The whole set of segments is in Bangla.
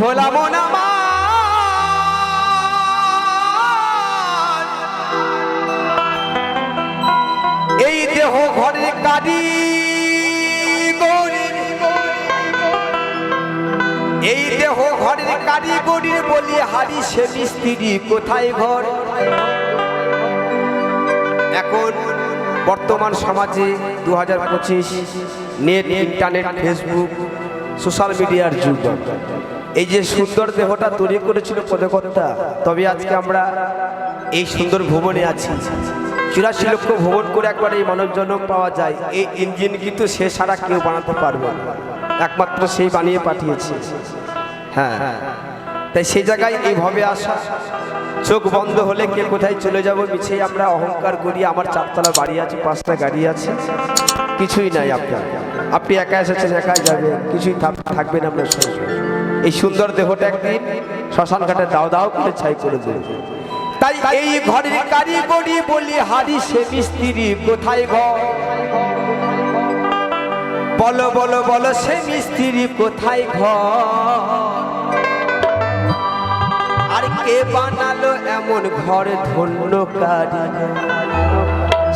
ভোলা মন এই দেহ ঘরে কারি এই দেহ ঘরের কারিগরির বলি, হারি সে মিস্ত্রি কোথায় ঘর? এখন বর্তমান সমাজে দু হাজার পঁচিশ নেট, ইন্টারনেট, ফেসবুক, সোশ্যাল মিডিয়ার যুগ। এই যে সুন্দর দেহটা তৈরি করেছিল পদকর্তা, তবে আজকে আমরা এই সুন্দর ভ্রমণে আছি। চুরাশি লক্ষ ভ্রমণ করে একবার এই মানবজনক পাওয়া যায়। এই ইঞ্জিন কিন্তু সে সারা কেউ বানাতে পারবে একমাত্র সেই বানিয়ে পাঠিয়েছে। হ্যাঁ তাই সেই জায়গায় এইভাবে আসা। চোখ বন্ধ হলে কে কোথায় চলে যাব মিছে আমরা অহংকার করি। আমার চারতলা বাড়ি আছে, পাঁচটা গাড়ি আছে। কিছুই নাই আপনার। আপনি একা এসেছেন, একাই যাবে কিছুই থাক- থাকবেন আপনার সঙ্গে। এই সুন্দর দেহটা একদিন শ্মশান ঘাটে দাও দাও করে ছাই করে দেবে। তাই এই ঘরের কারিগরি বলি হারি সে মিস্ত্রি, কোথায় ঘর বলো বলো বলো, সে মিস্ত্রি কোথায় ঘর আর কে বানালো এমন ঘর ধন্য কারিগর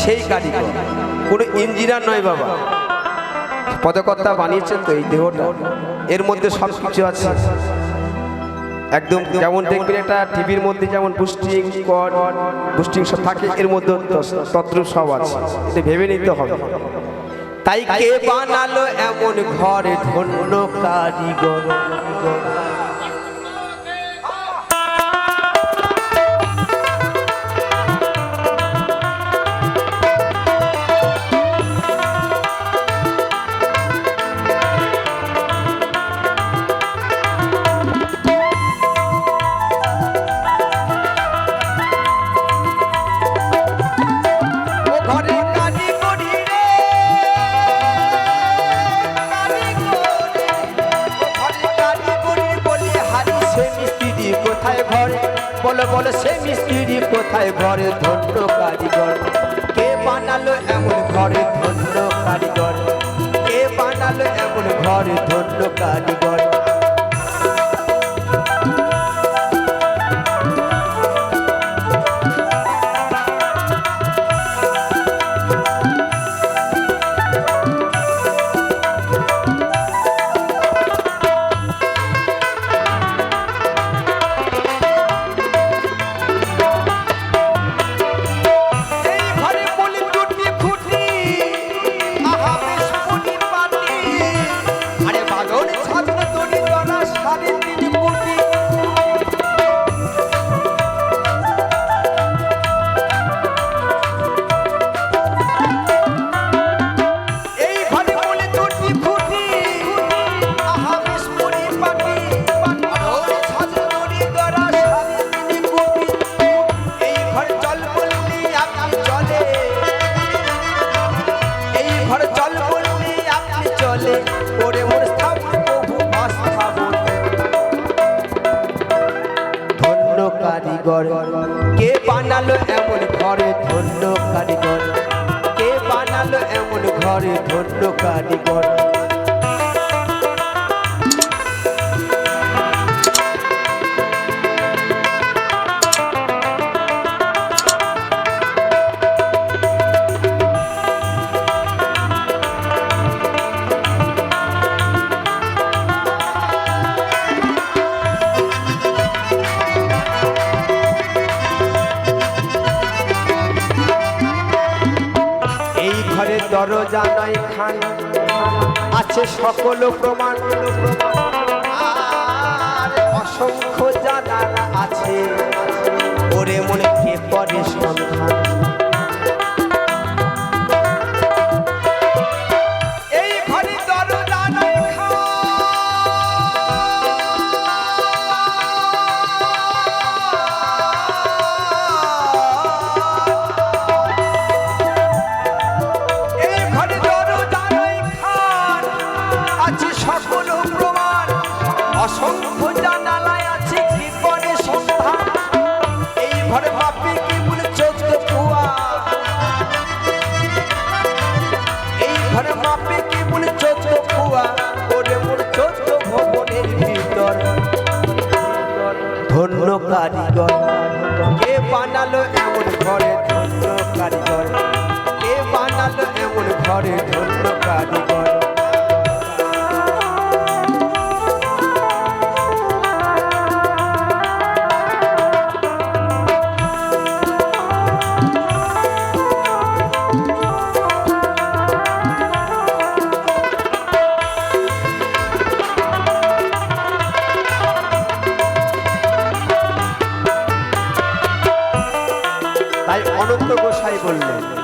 সেই কারিগর। কোনো ইঞ্জিনিয়ার নয় বাবা। পদকর্তা বানিয়েছেন তো এই দেহটা। এর মধ্যে সব কিছু আছে। একদম যেমন দেখবেন এটা টিভির মধ্যে যেমন পুষ্টিং পুষ্টিং সব থাকে, এর মধ্যে তত্র সব আছে। এটা ভেবে নিতে হবে। তাই কে বানালো এমন ঘরে ধন্য কারিগর? কোথায় ঘরে? বলো বলো, সে মিস্ত্রি কোথায় ঘরে? ধন্য কারিগর। কে বানালো এমন ঘরে? ধন্য কারিগর। কে বানালো এমন ঘরে? ধন্য কারিগর। জনা বানালো এমন ঘরে ধন্য কারিগর? কে বানালো এমন ঘরে ধন্য নয় খান। আছে সকল প্রমাণ। অসংখ্য জানার আছে। ওরে মনে কে পরে সন্ধান? ঘরে ধন্য কারিগর। তাই অনন্ত গোসাই বললেন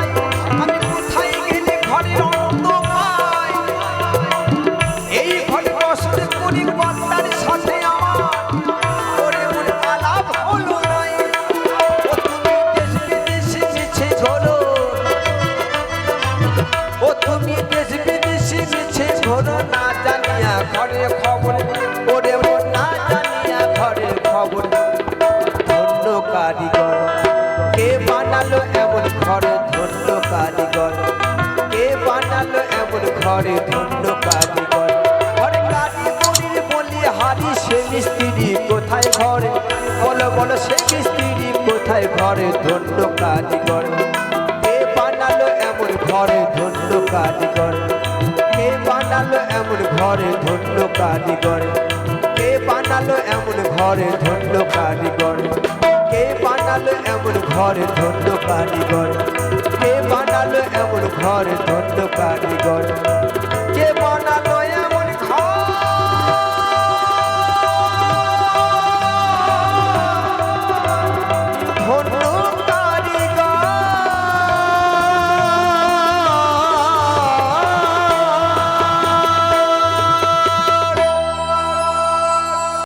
বানালো এমন ঘরে ধন্য কারিগর? কে বানালো এমন ঘরে ধন্য কারিগর? ঘরে কারিগরির বলি হারি সে মিস্ত্রি কোথায় ঘরে? বলো বলো সে মিস্ত্রি কোথায় ঘরে ধন্য কারিগর? কে বানালো এমন ঘরে ধন্য কারিগর? কে বানালো এমন ঘরে ধন্য কারিগর? কে বানালো এমন ঘরে ধন্য কারিগর? ঘরে ধন্য কারিগর কে বানালো এমন ঘরে ধন্য কারিগর